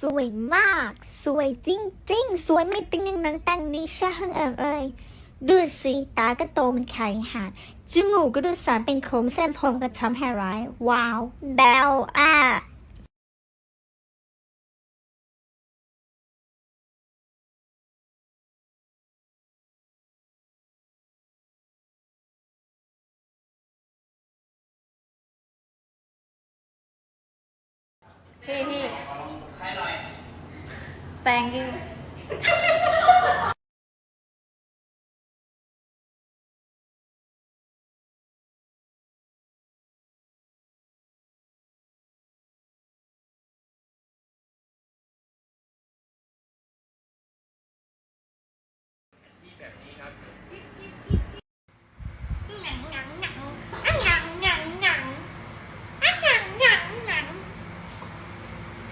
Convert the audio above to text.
สวยมาก สวยจริง ๆ สวยไม่ติ้งหนังแต่งนี้ช่างเอ่ยดูสิตาก็โตเป็นไข่หาดจมูกก็ดูสารเป็นโคมเส้นผมก็ทำให้ร้ายว้าว เบลอะ พี่พี่แต